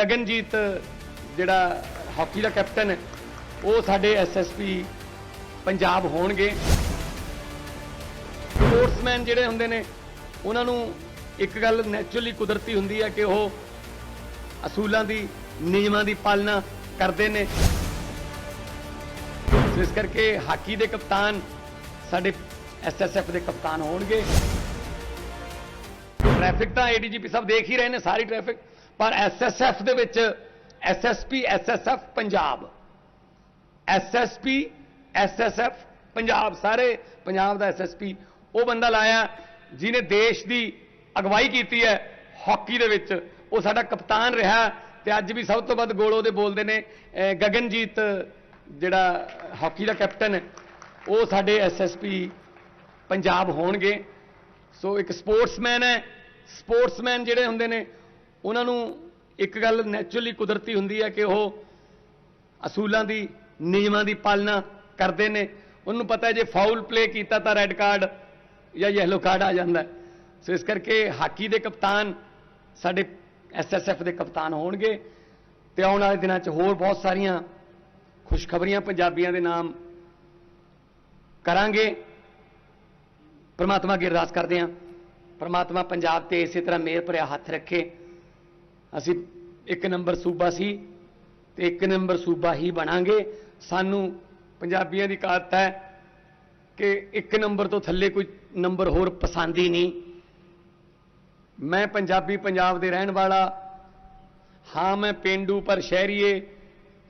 ਗਗਨਜੀਤ ਜਿਹੜਾ ਹਾਕੀ ਦਾ ਕੈਪਟਨ ਹੈ ਉਹ ਸਾਡੇ ਐਸਐਸਪੀ ਪੰਜਾਬ ਹੋਣਗੇ। ਸਪੋਰਟਸਮੈਨ ਜਿਹੜੇ ਹੁੰਦੇ ਨੇ, ਉਹਨਾਂ ਨੂੰ ਇੱਕ ਗੱਲ ਨੇਚਰਲੀ ਕੁਦਰਤੀ ਹੁੰਦੀ ਹੈ ਕਿ ਉਹ ਅਸੂਲਾਂ ਦੀ, ਨਿਯਮਾਂ ਦੀ ਪਾਲਣਾ ਕਰਦੇ ਨੇ। ਇਸ ਕਰਕੇ ਹਾਕੀ ਦੇ ਕਪਤਾਨ ਸਾਡੇ ਐਸਐਸਐਫ ਦੇ ਕਪਤਾਨ ਹੋਣਗੇ। ਟ੍ਰੈਫਿਕ ਤਾਂ ਏਡੀਜੀਪੀ ਸਾਹਿਬ ਦੇਖ ਹੀ ਰਹੇ ਨੇ, ਸਾਰੀ ਟ੍ਰੈਫਿਕ ਪਰ ਐਸਐਸਐਫ ਦੇ ਵਿੱਚ SSP SSF Punjab. SSP SSF Punjab. ਸਾਰੇ ਪੰਜਾਬ ਦਾ ਐਸਐਸਪੀ ਉਹ ਬੰਦਾ ਲਾਇਆ, ਜਿਹਨੇ ਦੇਸ਼ ਦੀ ਅਗਵਾਈ ਕੀਤੀ ਹੈ ਹਾਕੀ ਦੇ ਵਿੱਚ। ਉਹ ਸਾਡਾ ਕਪਤਾਨ ਰਿਹਾ ਤੇ ਅੱਜ ਵੀ ਸਭ ਤੋਂ ਵੱਧ ਗੋਲ ਉਹਦੇ ਬੋਲਦੇ ਨੇ ਗਗਨਜੀਤ, ਜਿਹੜਾ ਹਾਕੀ ਦਾ ਕੈਪਟਨ ਹੈ, ਉਹ ਸਾਡੇ ਐਸਐਸਪੀ ਪੰਜਾਬ ਹੋਣਗੇ। ਸੋ ਇੱਕ ਸਪੋਰਟਸਮੈਨ ਹੈ। ਸਪੋਰਟਸਮੈਨ ਜਿਹੜੇ ਹੁੰਦੇ ਨੇ ਉਹਨਾਂ ਨੂੰ ਇੱਕ ਗੱਲ ਨੇਚਰਲੀ ਕੁਦਰਤੀ ਹੁੰਦੀ ਹੈ ਕਿ ਉਹ ਅਸੂਲਾਂ ਦੀ, ਨਿਯਮਾਂ ਦੀ ਪਾਲਣਾ ਕਰਦੇ ਨੇ। ਉਹਨੂੰ ਪਤਾ ਹੈ ਜੇ ਫਾਉਲ ਪਲੇ ਕੀਤਾ ਤਾਂ ਰੈੱਡ ਕਾਰਡ ਜਾਂ ਯੈਲੋ ਕਾਰਡ ਆ ਜਾਂਦਾ ਸੋ ਇਸ ਕਰਕੇ ਹਾਕੀ ਦੇ ਕਪਤਾਨ ਸਾਡੇ ਐਸਐਸਐਫ ਦੇ ਕਪਤਾਨ ਹੋਣਗੇ ਤੇ ਆਉਣ ਵਾਲੇ ਦਿਨਾਂ 'ਚ ਹੋਰ ਬਹੁਤ ਸਾਰੀਆਂ ਖੁਸ਼ਖਬਰੀਆਂ ਪੰਜਾਬੀਆਂ ਦੇ ਨਾਮ ਕਰਾਂਗੇ। ਪ੍ਰਮਾਤਮਾ ਅੱਗੇ ਅਰਦਾਸ ਕਰਦੇ ਹਾਂ। ਪ੍ਰਮਾਤਮਾ ਪੰਜਾਬ ਤੇ ਇਸੇ ਤਰ੍ਹਾਂ ਮਿਹਰ ਭਰਿਆ ਹੱਥ ਰੱਖੇ। ਅਸੀਂ ਇੱਕ ਨੰਬਰ ਸੂਬਾ ਸੀ ਤੇ ਇੱਕ ਨੰਬਰ ਸੂਬਾ ਹੀ ਬਣਾਂਗੇ। ਸਾਨੂੰ ਪੰਜਾਬੀਆਂ ਦੀ ਕਾਤ ਹੈ ਕਿ ਇੱਕ ਨੰਬਰ ਤੋਂ ਥੱਲੇ ਕੋਈ ਨੰਬਰ ਹੋਰ ਪਸੰਦ ਹੀ ਨਹੀਂ। ਮੈਂ ਪੰਜਾਬੀ ਪੰਜਾਬ ਦੇ ਰਹਿਣ ਵਾਲਾ, ਹਾਂ, ਮੈਂ ਪਿੰਡੂ ਪਰ ਸ਼ਹਿਰੀਏ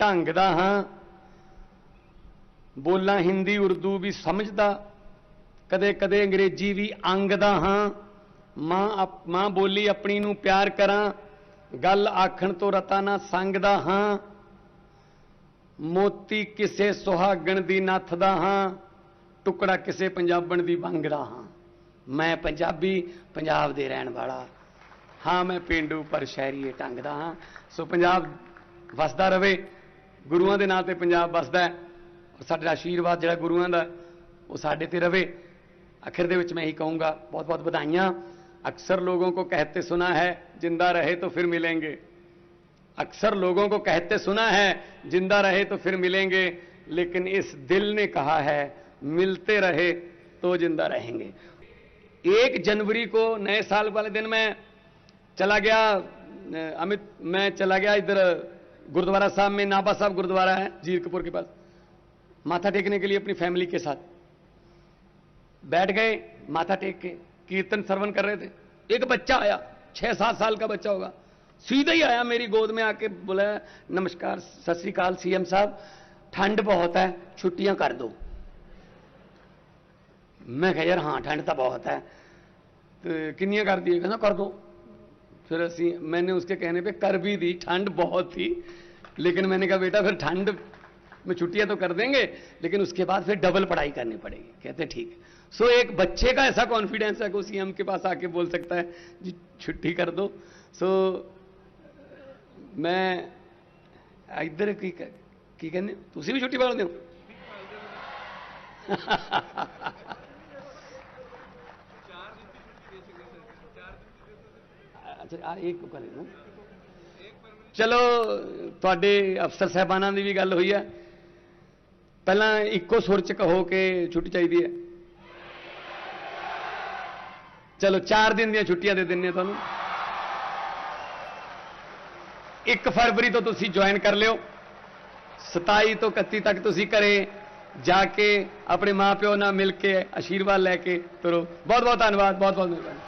ਢੰਗ ਦਾ ਹਾਂ। ਬੋਲਾਂ ਹਿੰਦੀ, ਉਰਦੂ ਵੀ ਸਮਝਦਾ ਕਦੇ ਕਦੇ ਅੰਗਰੇਜ਼ੀ ਵੀ ਅੰਗ ਦਾ ਹਾਂ। ਮਾਂ ਅਪ- ਮਾਂ ਬੋਲੀ ਆਪਣੀ ਨੂੰ ਪਿਆਰ ਕਰਾਂ ਗੱਲ ਆਖਣ ਤੋਂ ਰਤਾ ਨਾ ਸੰਗਦਾ ਹਾਂ। ਮੋਤੀ ਕਿਸੇ ਸੁਹਾਗਣ ਦੀ ਨੱਥ ਦਾ ਹਾਂ। ਟੁਕੜਾ ਕਿਸੇ ਪੰਜਾਬਣ ਦੀ ਬੰਗਦਾ ਹਾਂ। ਮੈਂ ਪੰਜਾਬੀ, ਪੰਜਾਬ ਦੇ ਰਹਿਣ ਵਾਲਾ। ਹਾਂ, ਮੈਂ ਪਿੰਡੂ ਪਰ ਸ਼ਹਿਰੀਏ ਟੰਗਦਾ ਹਾਂ। ਸੋ ਪੰਜਾਬ ਵਸਦਾ ਰਵੇ। ਗੁਰੂਆਂ ਦੇ ਨਾਂ ਤੇ ਪੰਜਾਬ ਵਸਦਾ ਸਾਡਾ ਆਸ਼ੀਰਵਾਦ ਜਿਹੜਾ ਗੁਰੂਆਂ ਦਾ, ਉਹ ਸਾਡੇ ਤੇ ਰਵੇ। ਅਖਿਰ ਦੇ ਵਿੱਚ ਮੈਂ ਇਹੀ ਕਹੂੰਗਾ। ਬਹੁਤ ਬਹੁਤ ਵਧਾਈਆਂ। अक्सर लोगों को कहते सुना है, ज़िंदा रहे तो फिर मिलेंगे। अक्सर लोगों को कहते सुना है, ज़िंदा रहे तो फिर मिलेंगे, लेकिन इस दिल ने कहा है, मिलते रहे तो ज़िंदा रहेंगे। एक जनवरी को नए साल वाले दिन मैं चला गया, अमित, मैं चला गया इधर गुरुद्वारा साहब में, नाबा साहब गुरुद्वारा है, जीरकपुर के पास। माथा टेकने के लिए अपनी फैमिली के साथ। बैठ गए, माथा टेक के। कीर्तन श्रवण कर रहे थे। एक बच्चा आया, छह सात साल का बच्चा होगा। सीधा ही आया मेरी गोद में आके, बोला, नमस्कार, सत श्रीकाल सीएम साहब, ठंड बहुत है, छुट्टियाँ कर दो। मैं कहा, यार हाँ ठंड तो बहुत है। तो किनिया कर दिए कहना, कर दो। फिर असी, मैंने उसके कहने पे कर भी दी, ठंड बहुत थी। लेकिन मैंने कहा, बेटा, फिर ठंड में छुट्टियाँ तो कर देंगे, लेकिन उसके बाद फिर डबल पढ़ाई करनी पड़ेगी। कहते, ठीक है। सो एक बच्चे का ऐसा कॉन्फिडेंस है कि उसी हम के पास आके बोल सकता है जी छुट्टी कर दो सो मैं इधर की की कहने ਤੁਸੀਂ ਵੀ ਛੁੱਟੀ ਪਾਲਦੇ ਹੋ ਅੱਛਾ ਆ ਇੱਕ ਕਰੇ ਨਾ ਚਲੋ ਤੁਹਾਡੇ ਅਫਸਰ ਸਾਹਿਬਾਨਾਂ ਦੀ ਵੀ ਗੱਲ ਹੋਈ ਹੈ ਪਹਿਲਾਂ ਇੱਕੋ ਸੁਰ ਚ ਕਹੋ ਕਿ ਛੁੱਟੀ ਚਾਹੀਦੀ ਹੈ ਚਲੋ 4 ਦਿਨ ਦੀਆਂ ਛੁੱਟੀਆਂ ਦੇ ਦਿੰਨੇ ਆ ਤੁਹਾਨੂੰ। 1 ਫਰਵਰੀ ਤੋਂ ਤੁਸੀਂ ਜੁਆਇਨ ਕਰ ਲਿਓ। 27 ਤੋਂ 31 ਤੱਕ ਤੁਸੀਂ ਘਰੇ ਜਾ ਕੇ ਆਪਣੇ ਮਾਪਿਓ ਨਾਲ ਮਿਲ ਕੇ ਆਸ਼ੀਰਵਾਦ ਲੈ ਕੇ ਤੁਰੋ। ਬਹੁਤ ਬਹੁਤ ਧੰਨਵਾਦ ਬਹੁਤ ਬਹੁਤ ਮਿਹਰਬਾਨੀ।